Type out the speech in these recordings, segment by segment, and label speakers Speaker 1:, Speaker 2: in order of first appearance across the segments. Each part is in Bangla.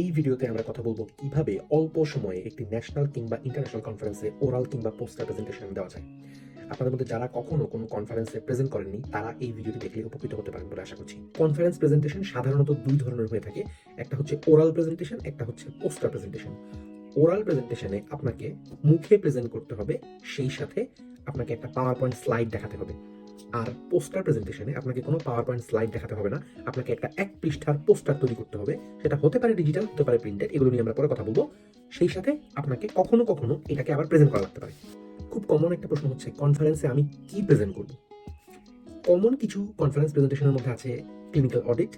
Speaker 1: এই ভিডিওতে আমরা কথা বলব কীভাবে অল্প সময়ে একটি ন্যাশনাল কিংবা ইন্টারন্যাশনাল কনফারেন্সে ওরাল কিংবা পোস্টার প্রেজেন্টেশন দেওয়া যায়। আপনাদের মধ্যে যারা কখনো কোনো কনফারেন্সে প্রেজেন্ট করেননি, তারা এই ভিডিওটি দেখলে উপকৃত হতে পারেন বলে আশা করছি। কনফারেন্স প্রেজেন্টেশন সাধারণত দুই ধরনের হয়ে থাকে, একটা হচ্ছে ওরাল প্রেজেন্টেশন একটা হচ্ছে পোস্টার প্রেজেন্টেশন ওরাল প্রেজেন্টেশনে আপনাকে মুখে প্রেজেন্ট করতে হবে, সেই সাথে আপনাকে একটা পাওয়ার পয়েন্ট স্লাইড দেখাতে হবে। আর পোস্টার প্রেজেন্টেশনে আপনাকে কোনো পাওয়ার পয়েন্ট স্লাইড দেখাতে হবে না। আপনাকে একটা এক পৃষ্ঠার পোস্টার তৈরি করতে হবে। সেটা হতে পারে ডিজিটাল হতে পারে প্রিন্টেড এগুলো নিয়ে আমরা পরে কথা বলব। সেই সাথে আপনাকে কখনো কখনো এটাকে আবার প্রেজেন্ট করা লাগতে পারে। খুব কমন একটা প্রশ্ন হচ্ছে কনফারেন্সে আমি কি প্রেজেন্ট করব? কমন কিছু কনফারেন্স প্রেজেন্টেশনের মধ্যে আছে ক্লিনিক্যাল অডিট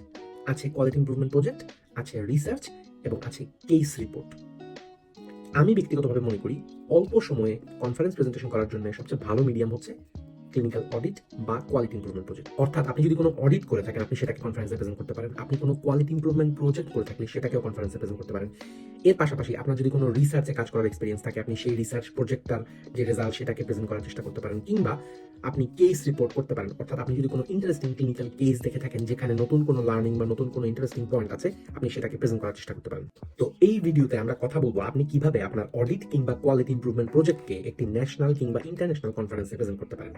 Speaker 1: আছে কোয়ালিটি ইমপ্রুভমেন্ট প্রজেক্ট আছে রিসার্চ এবং আছে কেস রিপোর্ট আমি ব্যক্তিগতভাবে মনে করি, অল্প সময়ে কনফারেন্স প্রেজেন্টেশন করার জন্য সবচেয়ে ভালো মিডিয়াম হচ্ছে ক্লিনিক্যাল অডিট বা কোয়ালিটি ইমপ্রুভমেন্ট প্রজেক্ট অর্থাৎ আপনি যদি কোনো অডিট করে থাকেন, আপনি সেটাকে কনফারেন্সে প্রেজেন্ট করতে পারেন। আপনি কোনো কোয়ালিটি ইমপ্রুভমেন্ট প্রজেক্ট করে থাকলে সেটাকেও কনফারেন্সে প্রেজেন্ট করতে পারেন। এর পাশাপাশি আপনার যদি কোনো রিসার্চে কাজ করার এক্সপিরিয়েন্স থাকে, আপনি সেই রিসার্চ প্রজেক্টটার যে রেজাল্ট সেটাকে প্রেজেন্ট করার চেষ্টা করতে পারেন, কিংবা আপনি কেস রিপোর্ট করতে পারেন। অর্থাৎ আপনি যদি কোনো ইন্টারেস্টিং ক্লিনিক্যাল কেস দেখে থাকেন, যেখানে নতুন কোনো লার্নিং বা নতুন কোনো ইন্টারেস্টিং পয়েন্ট আছে, আপনি সেটাকে প্রেজেন্ট করার চেষ্টা করতে পারেন। তো এই ভিডিওতে আমরা কথা বলব, আপনি কীভাবে আপনার অডিট কিংবা কোয়ালিটি ইমপ্রুভমেন্ট প্রজেক্টকে একটি ন্যাশনাল কিংবা ইন্টারন্যাশনাল কনফারেন্সে প্রেজেন্ট করতে পারেন।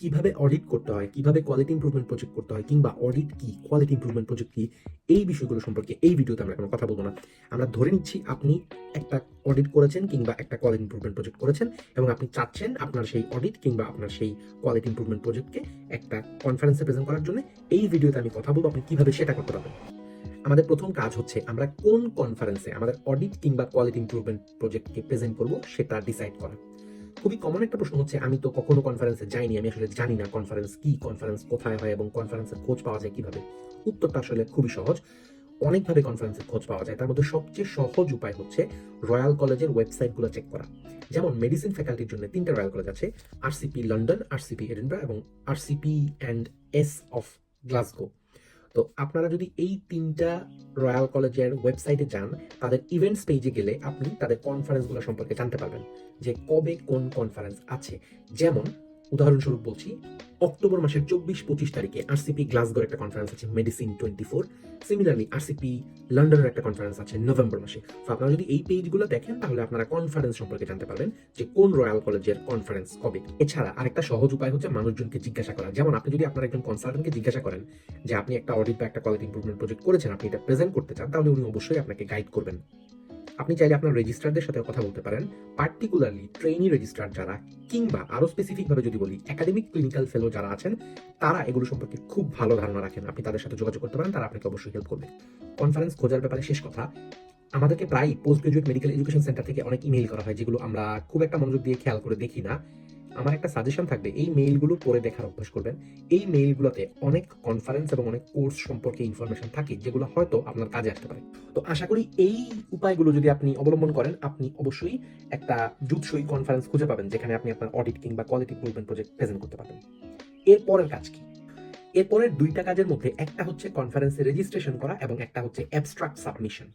Speaker 1: কীভাবে অডিট করতে হয়, কীভাবে কোয়ালিটি ইমপ্রুভমেন্ট প্রজেক্ট করতে হয়, কিংবা অডিট কি কোয়ালিটি ইমপ্রুভমেন্ট প্রজেক্ট কি, এই বিষয়গুলো সম্পর্কে এই ভিডিওতে আমরা কোনো কথা বলব না। আমরা ধরে নিচ্ছি আপনি একটা অডিট করেছেন কিংবা একটা কোয়ালিটি ইমপ্রুভমেন্ট প্রজেক্ট করেছেন এবং আপনি চাচ্ছেন আপনার সেই অডিট কিংবা আপনার সেই কোয়ালিটি ইমপ্রুভমেন্ট প্রজেক্টকে একটা কনফারেন্সে প্রেজেন্ট করার জন্য, এই ভিডিওতে আমি কথা বলব, আপনি কীভাবে সেটা করতে পারবেন। আমাদের প্রথম কাজ হচ্ছে আমরা কোন কনফারেন্সে আমাদের অডিট কিংবা কোয়ালিটি ইমপ্রুভমেন্ট প্রজেক্টকে প্রেজেন্ট করব সেটা ডিসাইড করা। খুবই কমন একটা প্রশ্ন হচ্ছে, আমি তো কখনো কনফারেন্সে যাইনি, আমি আসলে জানি না কনফারেন্স কি কনফারেন্স কোথায় হয় এবং কনফারেন্সের খোঁজ পাওয়া যায় কীভাবে? উত্তরটা আসলে খুবই সহজ। অনেকভাবে কনফারেন্সের খোঁজ পাওয়া যায়। তার মধ্যে সবচেয়ে সহজ উপায় হচ্ছে রয়্যাল কলেজের ওয়েবসাইটগুলো চেক করা। যেমন মেডিসিন ফ্যাকাল্টির জন্য তিনটা রয়্যাল কলেজ আছে আরসিপি লন্ডন আরসিপি এডিনব্রা এবং RCP and S of Glasgow তো আপনারা যদি এই তিনটা রয়্যাল কলেজের ওয়েবসাইটে যান, তাদের ইভেন্টস পেজে গেলে আপনি তাদের কনফারেন্সগুলো সম্পর্কে জানতে পারবেন যে কবে কোন কনফারেন্স আছে। যেমন উদাহরণস্বরূপ বলছি, অক্টোবর মাসের চব্বিশ পঁচিশ তারিখে আরসিপি গ্লাসগোর একটা কনফারেন্স আছে medicine twenty four similarly RCP লন্ডনের একটা কনফারেন্স আছে নভেম্বর মাসে। তো আপনারা যদি এই পেজগুলো দেখেন, তাহলে আপনারা কনফারেন্স সম্পর্কে জানতে পারবেন যে কোন রয়্যাল কলেজের কনফারেন্স কবে। এছাড়া আরেকটা সহজ উপায় হচ্ছে মানুষজনকে জিজ্ঞাসা করা। যেমন আপনি যদি আপনার একজন কনসালটেন্টকে জিজ্ঞাসা করেন যে আপনি একটা অডিট বা একটা কোয়ালিটি ইমপ্রুভমেন্ট প্রজেক্ট করেছেন, আপনি এটা প্রেজেন্ট করতে চান, তাহলে উনি অবশ্যই আপনাকে গাইড করবেন। আপনি চাইলে আপনার রেজিস্ট্রারদের সাথে কথা বলতে পারেন। পার্টিকুলারলি ট্রেনি রেজিস্ট্রার যারা, কিংবা আরও স্পেসিফিক ভাবে যদি বলি একাডেমিক ক্লিনিক্যাল ফেলো যারা আছেন, তারা এগুলো সম্পর্কে খুব ভালো ধারণা রাখেন। আপনি তাদের সাথে যোগাযোগ করতে পারেন, তারা আপনাকে অবশ্যই হেল্প করবে। কনফারেন্স খোঁজার ব্যাপারে শেষ কথা, আমাদেরকে প্রায় post graduate medical education center থেকে অনেক ইমেল করা হয়, যেগুলো আমরা খুব একটা মনোযোগ দিয়ে খেয়াল করে দেখি না। আমার একটা সাজেশন থাকবে, এই মেইলগুলো পড়ে দেখার অভ্যাস করবেন। এই মেইলগুলোতে অনেক কনফারেন্স এবং অনেক কোর্স সম্পর্কে ইনফরমেশন থাকে, যেগুলো হয়তো আপনার কাজে আসতে পারে। তো আশা করি এই উপায়গুলো যদি আপনি অবলম্বন করেন, আপনি অবশ্যই একটা জুৎসই কনফারেন্স খুঁজে পাবেন, যেখানে আপনি আপনার অডিট কিংবা কোয়ালিটি ইমপ্রুভমেন্ট প্রজেক্ট প্রেজেন্ট করতে পারবেন। এরপরের কাজ কি? এরপরের দুইটা কাজের মধ্যে একটা হচ্ছে কনফারেন্সে রেজিস্ট্রেশন করা এবং একটা হচ্ছে অ্যাবস্ট্রাক্ট সাবমিশন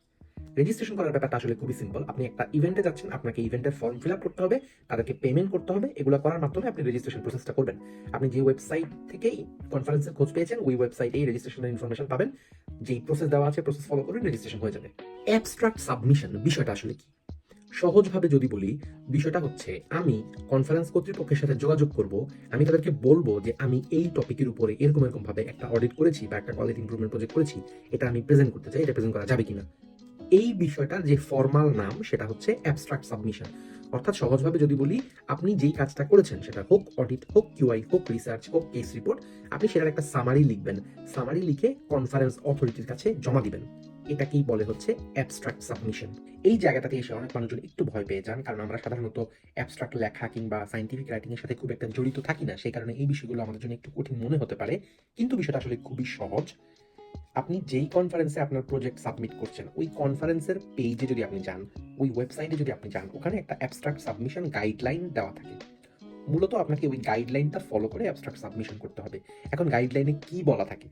Speaker 1: রেজিস্ট্রেশন করার ব্যাপারটা আসলে খুবই সিম্পল আপনি একটা ইভেন্টে যাচ্ছেন, আপনাকে ইভেন্টের ফর্ম ফিল আপ করতে হবে, তাদেরকে পেমেন্ট করতে হবে, এগুলো করার মাধ্যমে আপনি রেজিস্ট্রেশন প্রসেসটা করবেন। আপনি যে ওয়েবসাইট থেকেই কনফারেন্সের খোঁজ পেয়েছেন, ওই ওয়েবসাইটেই রেজিস্ট্রেশনের ইনফরমেশন পাবেন। যেই প্রসেস দেওয়া আছে প্রসেস ফলো করে রেজিস্ট্রেশন হয়ে যাবে। অ্যাবস্ট্রাক্ট সাবমিশন বিষয়টা আসলে কি? সহজভাবে যদি বলি, বিষয়টা হচ্ছে আমি কনফারেন্স কর্তৃপক্ষের সাথে যোগাযোগ করব, আমি তাদেরকে বলব যে আমি এই টপিকের উপরে এরকম এরকম ভাবে একটা অডিট করেছি বা একটা কোয়ালিটি ইমপ্রুভমেন্ট প্রজেক্ট করেছি, এটা আমি প্রেজেন্ট করতে চাই, এটা প্রেজেন্ট করা যাবে কিনা। এই বিষয়টার যে ফর্মাল নাম সেটা হচ্ছে অ্যাবস্ট্রাক্ট সাবমিশন অর্থাৎ সহজভাবে যদি বলি, আপনি যেই কাজটা করেছেন সেটা হোক অডিট হোক কিউআই হোক রিসার্চ হোক কেস রিপোর্ট আপনি সেটার একটা সামারি লিখবেন। সামারি লিখে কনফারেন্স অথরিটির কাছে জমা দিবেন। এটাকেই বলে হচ্ছে অ্যাবস্ট্রাক্ট সাবমিশন এই জায়গাটাতে এসে অনেক মানুষজন একটু ভয় পেয়ে যান, কারণ আমরা সাধারণত অ্যাবস্ট্রাক্ট লেখা কিংবা সাইন্টিফিক রাইটিং এর সাথে খুব একটা জড়িত থাকি না। সেই কারণে এই বিষয়গুলো আমাদের জন্য একটু কঠিন মনে হতে পারে। কিন্তু বিষয়টা আসলে খুবই সহজ। আপনি যেই কনফারেন্সে আপনার প্রজেক্ট সাবমিট করছেন, ওই কনফারেন্সের পেজে যদি আপনি যান, ওই ওয়েবসাইটে যদি আপনি যান, ওখানে একটা অ্যাবস্ট্রাক্ট সাবমিশন গাইডলাইন দেওয়া থাকে। মূলত আপনাকে ওই গাইডলাইনটা ফলো করে অ্যাবস্ট্রাক্ট সাবমিশন করতে হবে। এখন গাইডলাইনে কি বলা থাকে?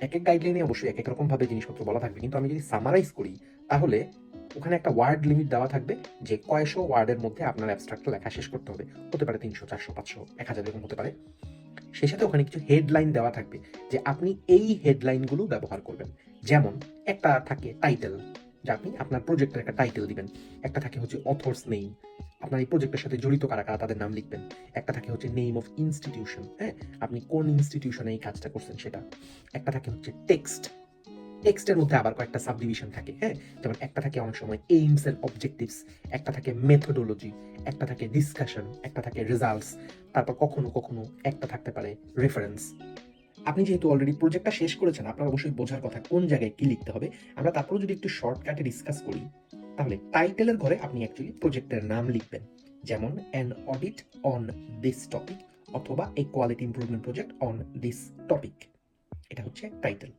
Speaker 1: এক এক গাইডলাইনে অবশ্যই এক এক রকম ভাবে জিনিসপত্র বলা থাকবে। কিন্তু আমি যদি সামারাইজ করি, তাহলে ওখানে একটা ওয়ার্ড লিমিট দেওয়া থাকবে, যে কয়শো ওয়ার্ডের মধ্যে আপনার অ্যাবস্ট্রাক্টটা লেখা শেষ করতে হবে। হতে পারে তিনশো, চারশো, পাঁচশো, এক হাজার এরকম হতে পারে। সেই সাথে ওখানে কিছু হেডলাইন দেওয়া থাকবে যে আপনি এই হেডলাইনগুলো ব্যবহার করবেন। যেমন, একটা থাকে টাইটেল যে আপনি আপনার প্রজেক্টের একটা টাইটেল দিবেন। একটা থাকে হচ্ছে অথর্স নেম আপনার এই প্রজেক্টের সাথে জড়িত কারা কারা তাদের নাম লিখবেন। একটা থাকে হচ্ছে নেম অফ ইনস্টিটিউশন হ্যাঁ? আপনি কোন ইনস্টিটিউশনে এই কাজটা করছেন সেটা। একটা থাকে হচ্ছে টেক্সট টেক্সটের মধ্যে আবার কয়েকটা সাবডিভিশন থাকে হ্যাঁ? যেমন একটা থাকে অনেক সময় এইমস এন্ড অবজেক্টিভস একটা থাকে মেথোডোলজি একটা থাকে ডিসকাশন একটা থাকে রেজাল্টস তারপর কখনো কখনো একটা থাকতে পারে রেফারেন্স আপনি যেহেতু অলরেডি প্রজেক্টটা শেষ করেছেন, আপনার অবশ্যই বোঝার কথা কোন জায়গায় কি লিখতে হবে। আমরা তারপরে যদি একটু শর্টকাটে ডিসকাস করি, তাহলে টাইটেলের ঘরে আপনি অ্যাকচুয়ালি প্রজেক্টের নাম লিখবেন। যেমন an audit on this topic অথবা a quality improvement project on this topic এটা হচ্ছে টাইটেল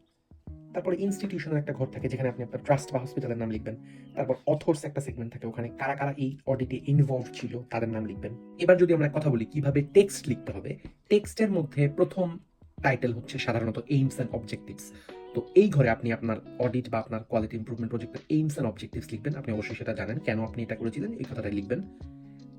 Speaker 1: তারপরে ইনস্টিটিউশনের একটা ঘর থাকে যেখানে আপনি আপনার ট্রাস্ট বা হসপিটালের নাম লিখবেন। তারপর অথর্স একটা সেগমেন্ট থাকে, ওখানে কারা কারা এই অডিটে ইনভলভ ছিল তাদের নাম লিখবেন। এবার যদি আমরা কথা বলি, কীভাবে টেক্সট লিখতে হবে? টেক্সটের মধ্যে প্রথম টাইটেল হচ্ছে সাধারণত এইমস অ্যান্ড অবজেক্টিভস তো এই ঘরে আপনি আপনার অডিট বা আপনার কোয়ালিটি ইমপ্রুভমেন্ট প্রজেক্টের এইমস অ্যান্ড অবজেক্টিভস লিখবেন। আপনি অবশ্যই সেটা জানেন। কেন আপনি এটা করেছিলেন? এই কথাটা লিখবেন।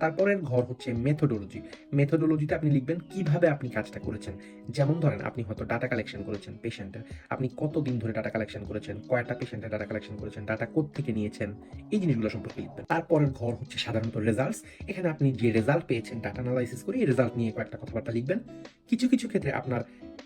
Speaker 1: তারপরের ঘর হচ্ছে মেথোডোলজি মেথোডোলজিতে আপনি লিখবেন কীভাবে আপনি কাজটা করেছেন। যেমন ধরেন, আপনি হয়তো ডাটা কালেকশন করেছেন পেশেন্টের আপনি কতদিন ধরে ডাটা কালেকশন করেছেন? কয়টা পেশেন্টের ডাটা কালেকশন করেছেন? ডাটা থেকে নিয়েছেন? এই জিনিসগুলো সম্পর্কে লিখবেন। তারপরের ঘর হচ্ছে সাধারণত রেজাল্টস এখানে আপনি যে রেজাল্ট পেয়েছেন ডাটা অ্যানালাইসিস করে এই রেজাল্ট নিয়ে কয়েকটা কথাবার্তা লিখবেন। কিছু কিছু ক্ষেত্রে আপনার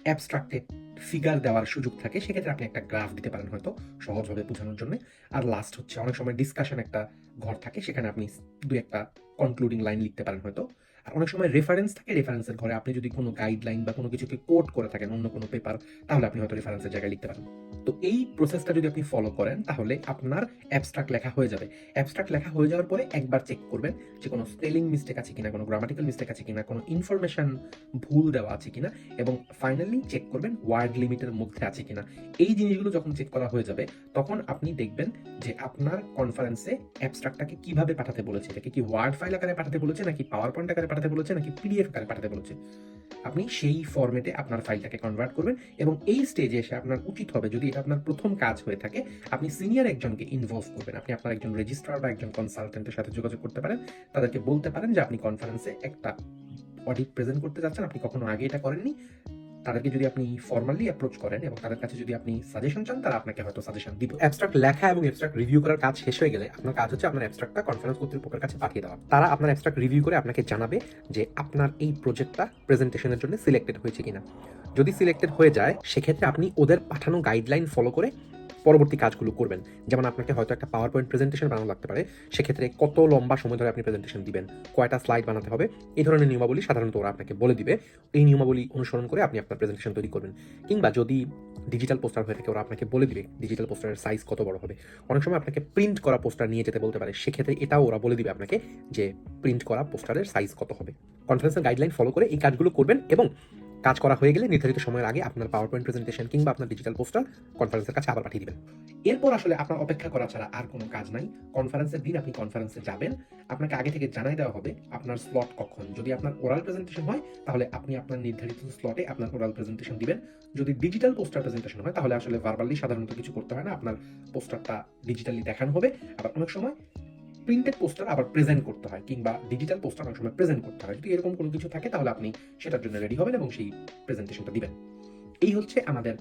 Speaker 1: অ্যাবস্ট্রাক্টেড ফিগার দেওয়ার সুযোগ থাকে। সেক্ষেত্রে আপনি একটা গ্রাফ দিতে পারেন হয়তো সহজভাবে বোঝানোর জন্য। আর লাস্ট হচ্ছে অনেক সময় ডিসকাশন একটা ঘর থাকে। সেখানে আপনি দু একটা কনক্লুডিং লাইন লিখতে পারেন হয়তো। আর অনেক সময় রেফারেন্স থাকে রেফারেন্সের ঘরে। আপনি যদি কোনো গাইডলাইন বা কোনো কিছুকে কোট করে থাকেন অন্য কোনো পেপার তাহলে আপনি হয়তো রেফারেন্সের জায়গায় লিখতে পারেন। তো এই প্রসেসটা যদি আপনি ফলো করেন, তাহলে আপনার অ্যাবস্ট্রাক্ট লেখা হয়ে যাবে। অ্যাবস্ট্রাক্ট লেখা হয়ে যাওয়ার পরে একবার চেক করবেন যে কোনো স্পেলিং মিস্টেক আছে কিনা, কোনো গ্রামাটিক্যাল মিস্টেক আছে কিনা, কোনো ইনফরমেশন ভুল দেওয়া আছে কিনা, এবং ফাইনালি চেক করবেন ওয়ার্ড লিমিটের মধ্যে আছে কিনা। এই জিনিসগুলো যখন চেক করা হয়ে যাবে, তখন আপনি দেখবেন যে আপনার কনফারেন্সে অ্যাবস্ট্রাক্টটাকে কীভাবে পাঠাতে বলেছে? এটাকে কি ওয়ার্ড ফাইল আকারে পাঠাতে বলেছে, নাকি পাওয়ার পয়েন্ট আকারে পাঠাতে বলেছে নাকি পিডিএফ আকারে পাঠাতে বলেছে? আপনি সেই ফরম্যাটে আপনার ফাইলটাকে কনভার্ট করবেন এবং এই স্টেজে এসে আপনার উচিত হবে, যদি এটা আপনার প্রথম কাজ হয়ে থাকে, আপনি সিনিয়র একজনকে ইনভলভ করবেন। আপনি আপনার একজন রেজিস্ট্রার বা একজন কনসালটেন্টের সাথে যোগাযোগ করতে পারেন। তাদেরকে বলতে পারেন যে আপনি কনফারেন্সে একটা অডিট প্রেজেন্ট করতে যাচ্ছেন। আপনি কখনো আগে এটা করেননি। তাদেরকে যদি আপনি ফর্মালি অ্যাপ্রোচ করেন এবং তাদের কাছে যদি আপনি সাজেশন চান, তারা আপনাকে হয়তো সাজেশন দিব। অ্যাবস্ট্রাক্ট লেখা এবং অ্যাবস্ট্রাক্ট রিভিউ করার কাজ শেষ হয়ে গেলে আপনার কাজ হচ্ছে আপনার অ্যাবস্ট্রাক্টটা কনফারেন্স কর্তৃপক্ষের কাছে পাঠিয়ে দেওয়া। তারা আপনার অ্যাবস্ট্রাক্ট রিভিউ করে আপনাকে জানাবে যে আপনার এই প্রজেক্টটা প্রেজেন্টেশনের জন্য সিলেক্টেড হয়েছে কিনা। যদি সিলেক্টেড হয়ে যায়, সেক্ষেত্রে আপনি ওদের পাঠানো গাইডলাইন ফলো করে পরবর্তী কাজগুলো করবেন। যেমন আপনাকে হয়তো একটা পাওয়ার পয়েন্ট প্রেজেন্টেশন বানানো লাগতে পারে। সেক্ষেত্রে কত লম্বা সময় ধরে আপনি প্রেজেন্টেশন দিবেন, কয়টা স্লাইড বানাতে হবে, এই ধরনের নিয়মাবলী সাধারণত ওরা আপনাকে বলে দিবে। এই নিয়মাবলী অনুসরণ করে আপনি আপনার প্রেজেন্টেশন তৈরি করবেন। কিংবা যদি ডিজিটাল পোস্টার হয়ে থাকে, ওরা আপনাকে বলে দিবে ডিজিটাল পোস্টারের সাইজ কত বড় হবে। অনেক সময় আপনাকে প্রিন্ট করা পোস্টার নিয়ে যেতে বলতে পারে। সেক্ষেত্রে এটাও ওরা বলে দিবে আপনাকে যে প্রিন্ট করা পোস্টারের সাইজ কত হবে। কনফারেন্সের গাইডলাইন ফলো করে এই কাজগুলো করবেন এবং কাজ করা হয়ে গেলে নির্ধারিত সময়ের আগে আপনার পাওয়ার পয়েন্ট প্রেজেন্টেশন কিংবা আপনার ডিজিটাল পোস্টার কনফারেন্সের কাছে আবার পাঠিয়ে দিবেন। এরপর আসলে আপনার অপেক্ষা করা ছাড়া আর কোনো কাজ নাই। কনফারেন্সের দিন আপনি কনফারেন্সে যাবেন। আপনাকে আগে থেকে জানাই দেওয়া হবে আপনার স্লট কখন। যদি আপনার ওরাল প্রেজেন্টেশন হয়, তাহলে আপনি আপনার নির্ধারিত স্লটে আপনার ওরাল প্রেজেন্টেশন দিবেন। যদি ডিজিটাল পোস্টার প্রেজেন্টেশন হয়, তাহলে আসলে ভার্বালি সাধারণত কিছু করতে হয় না। আপনার পোস্টারটা ডিজিটালি দেখানো হবে। আবার অনেক সময় প্রিন্টেড পোস্টার আবার প্রেজেন্ট করতে হয় কিংবা ডিজিটাল পোস্টার অনেক সময় প্রেজেন্ট করতে হয়। যদি এরকম কোনো কিছু থাকে তাহলে আপনি সেটার জন্য রেডি হবেন এবং সেই প্রেজেন্টেশনটা দিবেন। এই হচ্ছে আমাদের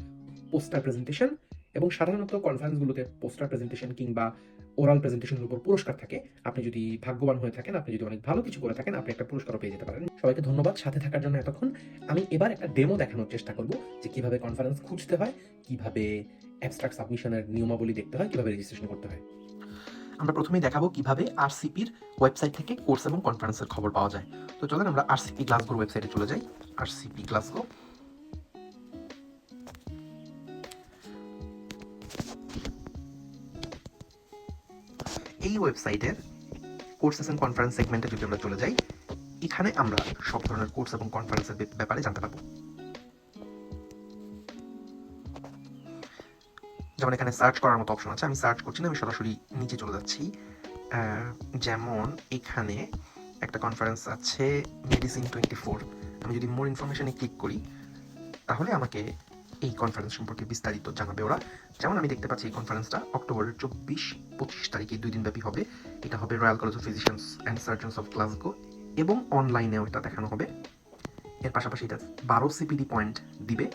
Speaker 1: পোস্টার প্রেজেন্টেশন এবং সাধারণত কনফারেন্সগুলোতে পোস্টার প্রেজেন্টেশন কিংবা ওরাল প্রেজেন্টেশনের উপর পুরস্কার থাকে। আপনি যদি ভাগ্যবান হয়ে থাকেন, আপনি যদি অনেক ভালো কিছু করে থাকেন, আপনি একটা পুরস্কারও পেয়ে যেতে পারেন। সবাইকে ধন্যবাদ সাথে থাকার জন্য এতক্ষণ। আমি এবার একটা ডেমো দেখানোর চেষ্টা করব যে কীভাবে কনফারেন্স খুঁজতে হয়, কীভাবে অ্যাবস্ট্রাক্ট সাবমিশনের নিয়মাবলী দেখতে হয়, কীভাবে রেজিস্ট্রেশন করতে হয়। আমরা প্রথমেই দেখাবো কীভাবে আরসিপির ওয়েবসাইট থেকে কোর্স এবং কনফারেন্সের খবর পাওয়া যায়। তো চলেন আমরা আরসিপি গ্লাসগোর ওয়েবসাইটে চলে যাই। আরসিপি গ্লাসগো এই ওয়েবসাইটের কোর্সেস এন্ড কনফারেন্স সেগমেন্টে যদি আমরা চলে যাই। এখানে আমরা সব ধরনের কোর্স এবং কনফারেন্সের ব্যাপারে জানতে পারব। যেমন এখানে সার্চ করার মতো অপশন আছে। আমি সার্চ করছি না, আমি সরাসরি নিচে চলে যাচ্ছি। যেমন এখানে একটা কনফারেন্স আছে মেডিসিন টোয়েন্টি ফোর আমি যদি মোর ইনফরমেশনে ক্লিক করি, তাহলে আমাকে এই কনফারেন্স সম্পর্কে বিস্তারিত জানাবে ওরা। যেমন আমি দেখতে পাচ্ছি এই কনফারেন্সটা অক্টোবরের চব্বিশ, পঁচিশ তারিখে দুই দিন ব্যাপী হবে। এটা হবে royal college of physicians and surgeons of Glasgow এবং অনলাইনেও এটা দেখানো হবে। এর পাশাপাশি এটা বারো সিপিডি পয়েন্ট দিবে।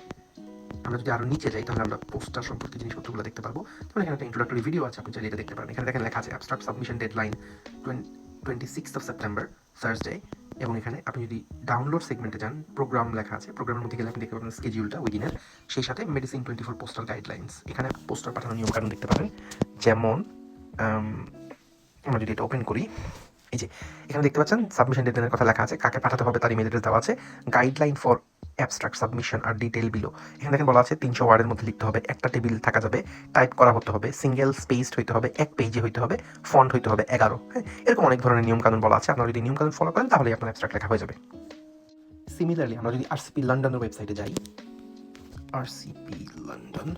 Speaker 1: আমরা যদি আরও নিচে যাই তাহলে আমরা পোস্টার সম্পর্কে জিনিসপত্রগুলো দেখতে পারব। তাহলে এখানে একটা ইন্ট্রোডাক্টরি ভিডিও আছে আপনি চাইলে এটা দেখতে পারেন। এখানে দেখেন লেখা আছে abstract submission deadline twenty six of September Thursday এবং এখানে আপনি যদি ডাউনলোড সেগমেন্টে যান প্রোগ্রাম লেখা আছে। প্রোগ্রামের মধ্যে গেলে আপনি দেখতে পাবেন স্কেডিউলটা উইদিনের সেই সাথে medicine twenty four postal guidelines এখানে পোস্টার পাঠানোর কানুন দেখতে পাবেন। যেমন আম, আমরা যদি এটা ওপেন করি এই যে এখানে দেখতে পাচ্ছেন সাবমিশন ডেডলাইনের কথা লেখা আছে। কাকে পাঠাতে হবে তার ইমেল অ্যাড্রেস দেওয়া আছে। গাইডলাইন ফর অ্যাবস্ট্রাক্ট সাবমিশন আর ডিটেল বিলো এখানে দেখেন বলা আছে তিনশো ওয়ার্ডের মধ্যে লিখতে হবে, একটা টেবিল থাকা যাবে, টাইপ করা হতে হবে সিঙ্গেল স্পেসড হইতে হবে, এক পেজে হইতে হবে ফন্ট হইতে হবে এগারো হ্যাঁ? এরকম অনেক ধরনের নিয়ম কানুন বলা আছে। আপনারা যদি নিয়ম কানুন ফলো করেন তাহলে আপনার অ্যাবস্ট্রাক্ট লেখা হয়ে যাবে। সিমিলারলি আমরা যদি আরসিপি লন্ডনের ওয়েবসাইটে যাই RCP London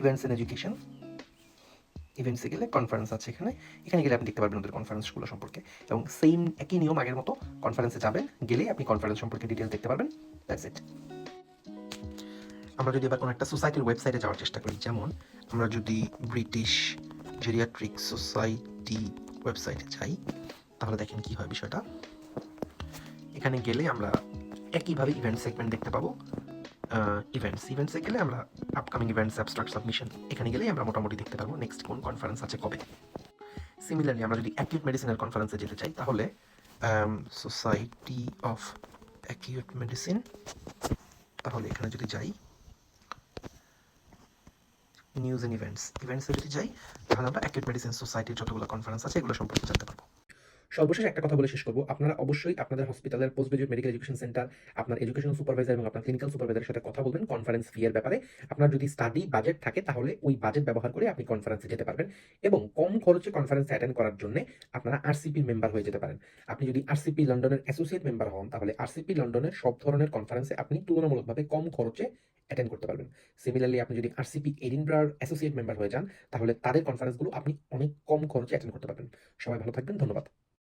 Speaker 1: events in education ইভেন্টসে গেলে কনফারেন্স আছে এখানে। এখানে গেলে আপনি দেখতে পারবেন ওদের কনফারেন্সগুলো সম্পর্কে। এবং সেম একই নিয়ম আগের মতো কনফারেন্সে যাবেন গেলেই আপনি কনফারেন্স সম্পর্কে ডিটেলস দেখতে পারবেন। দ্যাটস ইট আমরা যদি এবার কোনো একটা সোসাইটির ওয়েবসাইটে যাওয়ার চেষ্টা করি, যেমন আমরা যদি ব্রিটিশ জেরিয়াট্রিক সোসাইটি ওয়েবসাইটে যাই, তাহলে দেখেন কি হয় বিষয়টা। এখানে গেলে আমরা একইভাবে ইভেন্ট সেগমেন্ট দেখতে পাবো। ইভেন্টস ইভেন্টসে গেলে আমরা আপকামিং ইভেন্টস অ্যাবস্ট্রাক্ট সাবমিশন এখানে গেলেই আমরা মোটামুটি দেখতে পারব নেক্সট কোন কনফারেন্স আছে কবে। সিমিলারলি আমরা যদি অ্যাকিউট মেডিসিনের কনফারেন্সে যেতে চাই, তাহলে সোসাইটি অফ অ্যাকিউট মেডিসিন তাহলে এখানে যদি যাই নিউজ অ্যান্ড ইভেন্টস ইভেন্টসে যদি যাই, তাহলে আমরা অ্যাকিউট মেডিসিন সোসাইটির যতগুলো কনফারেন্স আছে, এগুলো সম্পর্কে জানতে পারব। সর্বশেষ একটা কথা বলে শেষ করব। আপনারা অবশ্যই আপনাদের হসপিটালের post graduate medical education centre আপনার এডুকেশন সুপারভাইজার এবং আপনার ক্লিনিক্যাল সুপারভাইজারের সাথে কথা বলবেন কনফারেন্স ফি এর ব্যাপারে। আপনার যদি স্টাডি বাজেট থাকে, তাহলে ওই বাজেট ব্যবহার করে আপনি কনফারেন্সে যেতে পারবেন এবং কম খরচে কনফারেন্স অ্যাটেন্ড করার জন্য আপনারা আরসিপি মেম্বার হয়ে যেতে পারেন। আপনি যদি আরসিপি লন্ডনের অ্যাসোসিয়েট মেম্বার হন, তাহলে আরসিপি লন্ডনের সব ধরনের কনফারেন্সে আপনি তুলনামূলকভাবে কম খরচে অ্যাটেন্ড করতে পারবেন। সিমিলারলি আপনি যদি আরসিপি এডিনব্রার অ্যাসোসিয়েট মেম্বার হয়ে যান, তাহলে তাদের কনফারেন্সগুলো আপনি অনেক কম খরচে অ্যাটেন্ড করতে পারবেন। সবাই ভালো থাকবেন, ধন্যবাদ।